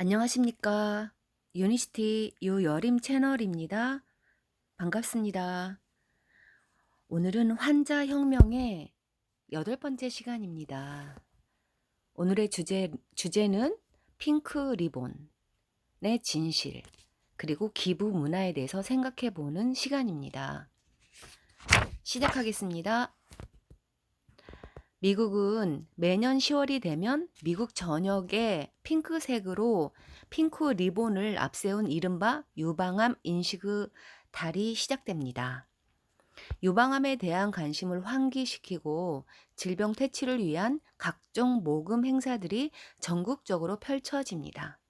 안녕하십니까. 유니시티 유여림 채널입니다. 반갑습니다. 오늘은 환자 혁명의 여덟 번째 시간입니다. 오늘의 주제, 주제는 핑크 리본의 진실, 그리고 기부 문화에 대해서 생각해 보는 시간입니다. 시작하겠습니다. 미국은 매년 10월이 되면 미국 전역에 핑크색으로 핑크 리본을 앞세운 이른바 유방암 인식의 달이 시작됩니다. 유방암에 대한 관심을 환기시키고 질병 퇴치를 위한 각종 모금 행사들이 전국적으로 펼쳐집니다.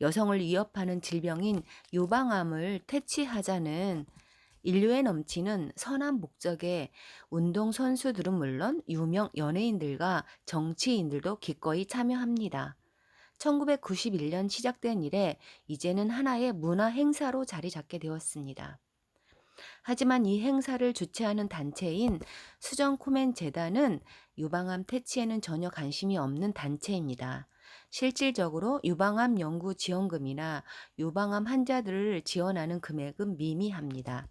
여성을 위협하는 질병인 유방암을 퇴치하자는 인류에 넘치는 선한 목적의 운동선수들은 물론 유명 연예인들과 정치인들도 기꺼이 참여합니다. 1991년 시작된 이래 이제는 하나의 문화 행사로 자리 잡게 되었습니다. 하지만 이 행사를 주최하는 단체인 수정 코멘 재단은 유방암 퇴치에는 전혀 관심이 없는 단체입니다. 실질적으로 유방암 연구 지원금이나 유방암 환자들을 지원하는 금액은 미미합니다.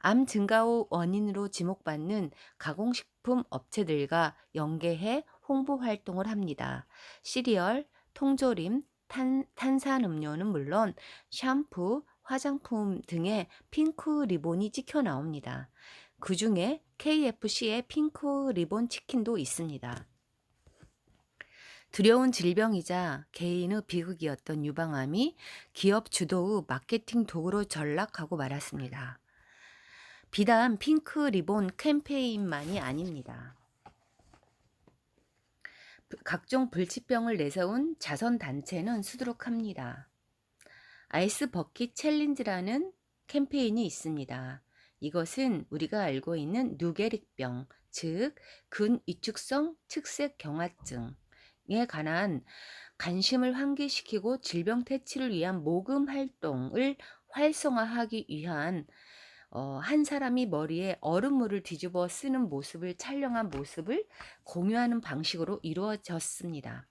암 증가 후 원인으로 지목받는 가공식품 업체들과 연계해 홍보 활동을 합니다. 시리얼, 통조림, 탄, 탄산음료는 물론 샴푸, 화장품 등의 핑크 리본이 찍혀 나옵니다. 그 중에 KFC의 핑크 리본 치킨도 있습니다. 두려운 질병이자 개인의 비극이었던 유방암이 기업 주도의 마케팅 도구로 전락하고 말았습니다. 비단 핑크 리본 캠페인만이 아닙니다. 각종 불치병을 내세운 자선 단체는 수두룩합니다. 아이스 버킷 챌린지라는 캠페인이 있습니다. 이것은 우리가 알고 있는 누게릭병, 즉 근위축성 측색 경화증에 관한 관심을 환기시키고 질병 퇴치를 위한 모금 활동을 활성화하기 위한 어, 한 사람이 머리에 얼음물을 뒤집어 쓰는 모습을 촬영한 모습을 공유하는 방식으로 이루어졌습니다.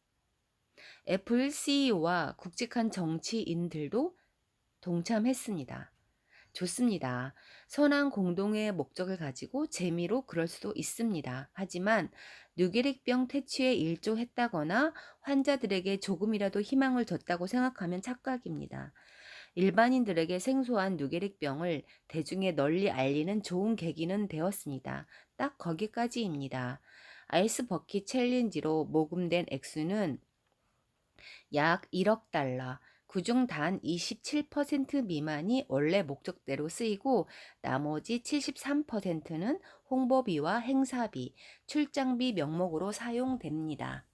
애플 CEO와 굵직한 정치인들도 동참했습니다. 좋습니다. 선한 공동의 목적을 가지고 재미로 그럴 수도 있습니다. 하지만 뇌계릭병 퇴치에 일조했다거나 환자들에게 조금이라도 희망을 줬다고 생각하면 착각입니다. 일반인들에게 생소한 누게릭병을 대중에 널리 알리는 좋은 계기는 되었습니다. 딱 거기까지입니다. 아이스 버킷 챌린지로 모금된 액수는 약 1억 달러, 그중 단 27% 미만이 원래 목적대로 쓰이고 나머지 73%는 홍보비와 행사비, 출장비 명목으로 사용됩니다.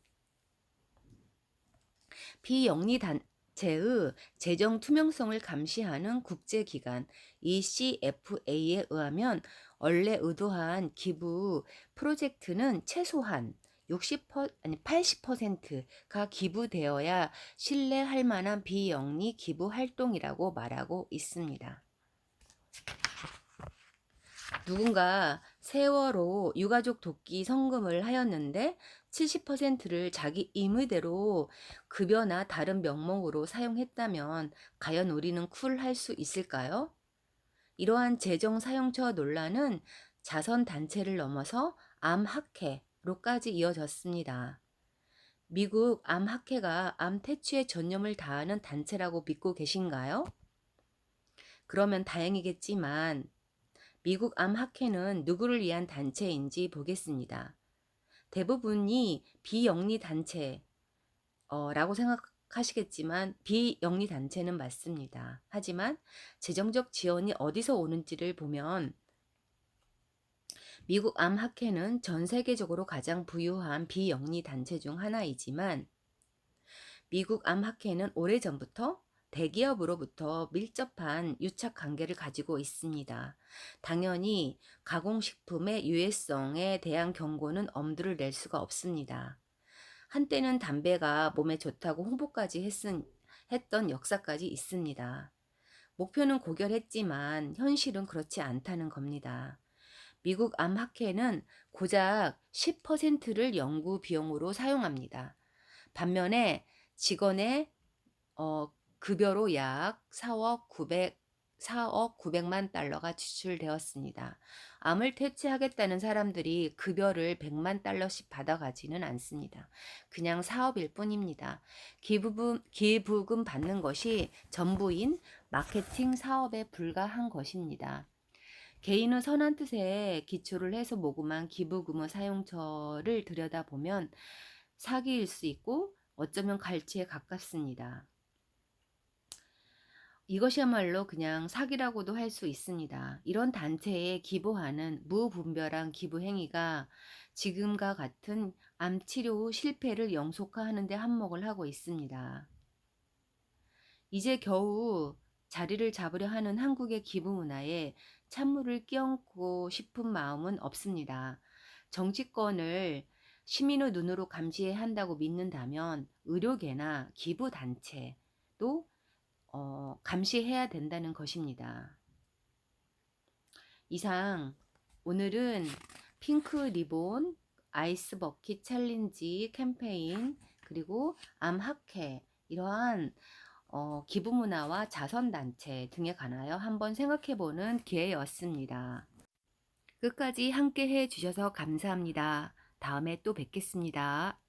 비영리 단, 제의 재정 투명성을 감시하는 국제기관 ECFA에 의하면 원래 의도한 기부 프로젝트는 최소한 60% 아니 80%가 기부되어야 신뢰할 만한 비영리 기부 활동이라고 말하고 있습니다. 누군가 세월호 유가족 돕기 성금을 하였는데 70%를 자기 임의대로 급여나 다른 명목으로 사용했다면 과연 우리는 쿨할 수 있을까요? 이러한 재정 사용처 논란은 자선 단체를 넘어서 암학회로까지 이어졌습니다. 미국 암학회가 암 퇴치에 전념을 다하는 단체라고 믿고 계신가요? 그러면 다행이겠지만 미국 암학회는 누구를 위한 단체인지 보겠습니다. 대부분이 비영리 단체라고 생각하시겠지만 비영리 단체는 맞습니다. 하지만 재정적 지원이 어디서 오는지를 보면 미국 암학회는 전 세계적으로 가장 부유한 비영리 단체 중 하나이지만 미국 암학회는 오래전부터 대기업으로부터 밀접한 유착 관계를 가지고 있습니다. 당연히 가공식품의 유해성에 대한 경고는 엄두를 낼 수가 없습니다. 한때는 담배가 몸에 좋다고 홍보까지 했은, 했던 역사까지 있습니다. 목표는 고결했지만 현실은 그렇지 않다는 겁니다. 미국 암학회는 고작 10%를 연구 비용으로 사용합니다. 반면에 직원의 어, 급여로 약 4억 900 4억 900만 달러가 지출되었습니다. 암을 퇴치하겠다는 사람들이 급여를 100만 달러씩 받아가지는 않습니다. 그냥 사업일 뿐입니다. 기부금, 기부금 받는 것이 전부인 마케팅 사업에 불과한 것입니다. 개인은 선한 뜻에 기초를 해서 모금한 기부금의 사용처를 들여다보면 사기일 수 있고 어쩌면 갈치에 가깝습니다. 이것이야말로 그냥 사기라고도 할 수 있습니다. 이런 단체에 기부하는 무분별한 기부 행위가 지금과 같은 암 치료 후 실패를 영속화하는 데 한몫을 하고 있습니다. 이제 겨우 자리를 잡으려 하는 한국의 기부 문화에 찬물을 끼얹고 싶은 마음은 없습니다. 정치권을 시민의 눈으로 감시해야 한다고 믿는다면 의료계나 기부단체도 어, 감시해야 된다는 것입니다. 이상 오늘은 핑크 리본, 아이스 버킷 챌린지 캠페인, 그리고 암학회 이러한 어, 기부 문화와 자선 단체 등에 관하여 한번 생각해 보는 기회였습니다. 끝까지 함께 해 주셔서 감사합니다. 다음에 또 뵙겠습니다.